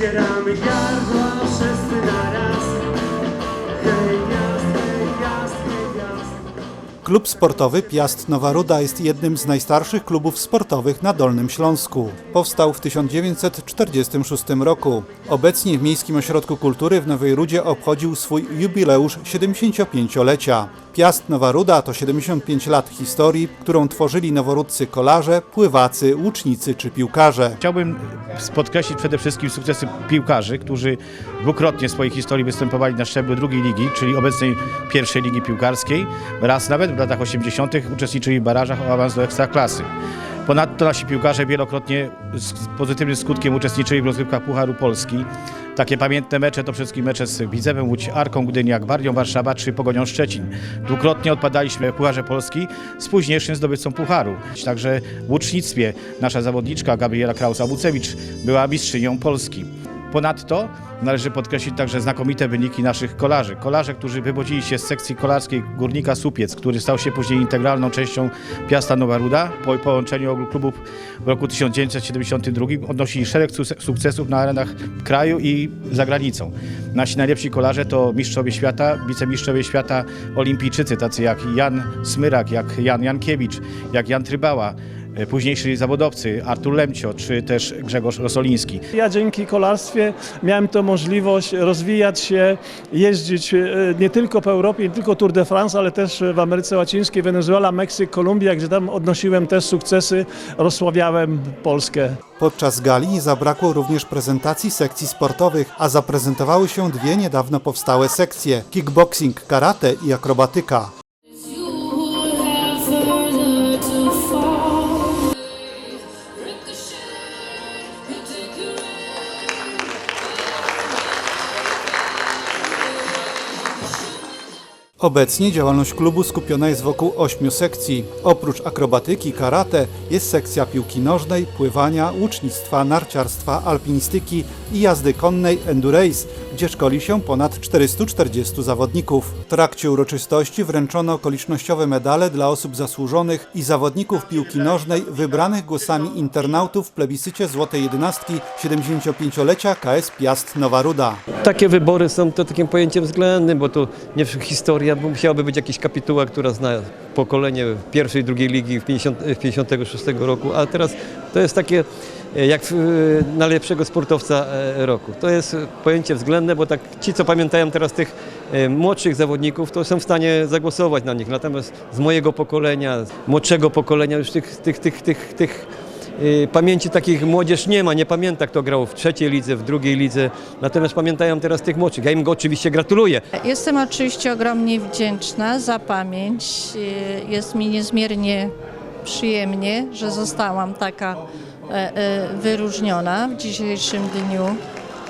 ścieramy gardła wszyscy na raz. Klub sportowy Piast Nowa Ruda jest jednym z najstarszych klubów sportowych na Dolnym Śląsku. Powstał w 1946 roku. Obecnie w Miejskim Ośrodku Kultury w Nowej Rudzie obchodził swój jubileusz 75-lecia. Piast Nowa Ruda to 75 lat historii, którą tworzyli noworódcy kolarze, pływacy, łucznicy czy piłkarze. Chciałbym podkreślić przede wszystkim sukcesy piłkarzy, którzy dwukrotnie w swojej historii występowali na szczeblu drugiej ligi, czyli obecnej pierwszej ligi piłkarskiej. Raz nawet latach 80. uczestniczyli w barażach o awans do ekstraklasy. Ponadto nasi piłkarze wielokrotnie z pozytywnym skutkiem uczestniczyli w rozgrywkach Pucharu Polski. Takie pamiętne mecze to przede wszystkim mecze z Widzewem Łódź, Arką Gdynia, Gwardią Warszawa czy Pogonią Szczecin. Dwukrotnie odpadaliśmy w Pucharze Polski z późniejszym zdobywcą Pucharu. Także w łucznictwie nasza zawodniczka Gabriela Krausa-Bucewicz była mistrzynią Polski. Ponadto należy podkreślić także znakomite wyniki naszych kolarzy. Kolarze, którzy wywodzili się z sekcji kolarskiej Górnika Supiec, który stał się później integralną częścią Piasta Nowa Ruda. Po połączeniu klubów w roku 1972 odnosili szereg suk- sukcesów na arenach kraju i za granicą. Nasi najlepsi kolarze to mistrzowie świata, wicemistrzowie świata, olimpijczycy, tacy jak Jan Smyrak, jak Jan Jankiewicz, jak Jan Trybała, późniejsi zawodowcy Artur Lemcio czy też Grzegorz Rosoliński. Ja dzięki kolarstwie miałem tę możliwość rozwijać się, jeździć e, nie tylko po Europie, nie tylko Tour de France, ale też w Ameryce Łacińskiej, Wenezuela, Meksyk, Kolumbia, gdzie tam odnosiłem też sukcesy, rozsławiałem Polskę. Podczas gali nie zabrakło również prezentacji sekcji sportowych, a zaprezentowały się dwie niedawno powstałe sekcje: kickboxing, karate i akrobatyka. Obecnie działalność klubu skupiona jest wokół ośmiu sekcji. Oprócz akrobatyki, karate jest sekcja piłki nożnej, pływania, łucznictwa, narciarstwa, alpinistyki i jazdy konnej endurace, gdzie szkoli się ponad 440 zawodników. W trakcie uroczystości wręczono okolicznościowe medale dla osób zasłużonych i zawodników piłki nożnej wybranych głosami internautów w plebiscycie Złotej Jedenastki 75-lecia KS Piast Nowa Ruda. Takie wybory są to takim pojęciem względnym, bo to nie historia, bo musiałaby być jakaś kapituła, która zna pokolenie pierwszej, drugiej ligi w 50, w 56 roku, a teraz to jest takie e, jak e, na lepszego sportowca e, roku. To jest pojęcie względne, bo tak ci, co pamiętają teraz tych młodszych zawodników, to są w stanie zagłosować na nich. Natomiast z mojego pokolenia, z młodszego pokolenia już tych, tych, tych, tych, tych Pamięci takich młodzież nie ma, nie pamięta kto grał w trzeciej lidze, w drugiej lidze, natomiast pamiętają teraz tych młodszych. Ja im go oczywiście gratuluję. Jestem oczywiście ogromnie wdzięczna za pamięć. Y, Jest mi niezmiernie przyjemnie, że zostałam taka e, e, wyróżniona w dzisiejszym dniu.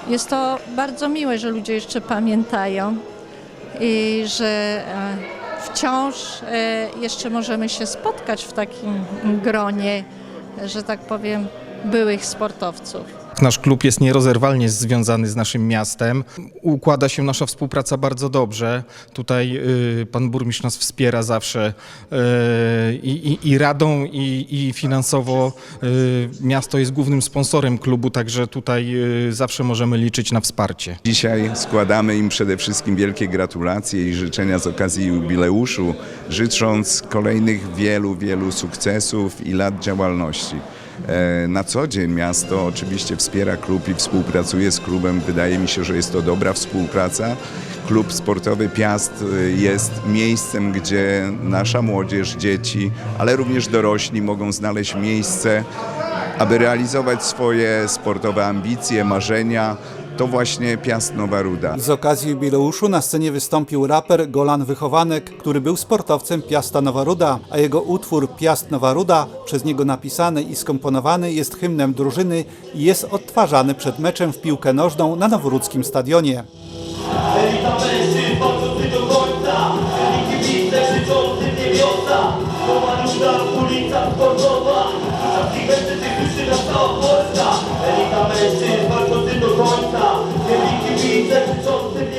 Jest to bardzo miłe, że ludzie jeszcze pamiętają i że e, wciąż jeszcze możemy się spotkać w takim gronie, że tak powiem, byłych sportowców. Nasz klub jest nierozerwalnie związany z naszym miastem. Układa się nasza współpraca bardzo dobrze. Tutaj y, pan burmistrz nas wspiera zawsze y, i, i, radą, i, i finansowo. Y, miasto jest głównym sponsorem klubu, także tutaj zawsze możemy liczyć na wsparcie. Dzisiaj składamy im przede wszystkim wielkie gratulacje i życzenia z okazji jubileuszu, życząc kolejnych wielu, wielu sukcesów i lat działalności. E, Na co dzień miasto oczywiście wspiera klub i współpracuje z klubem. Wydaje mi się, że jest to dobra współpraca. Klub sportowy Piast e, jest miejscem, gdzie nasza młodzież, dzieci, ale również dorośli mogą znaleźć miejsce, aby realizować swoje sportowe ambicje, marzenia to właśnie Piast Nowa Ruda. Z okazji jubileuszu na scenie wystąpił raper Golan Wychowanek, który był sportowcem Piasta Nowa Ruda, a jego utwór Piast Nowa Ruda, przez niego napisany i skomponowany, jest hymnem drużyny i jest odtwarzany przed meczem w piłkę nożną na Noworudzkim Stadionie. Elita ulica Kordowa, Polska, elita mężczyzn. Polska, wielki kibice krzyczący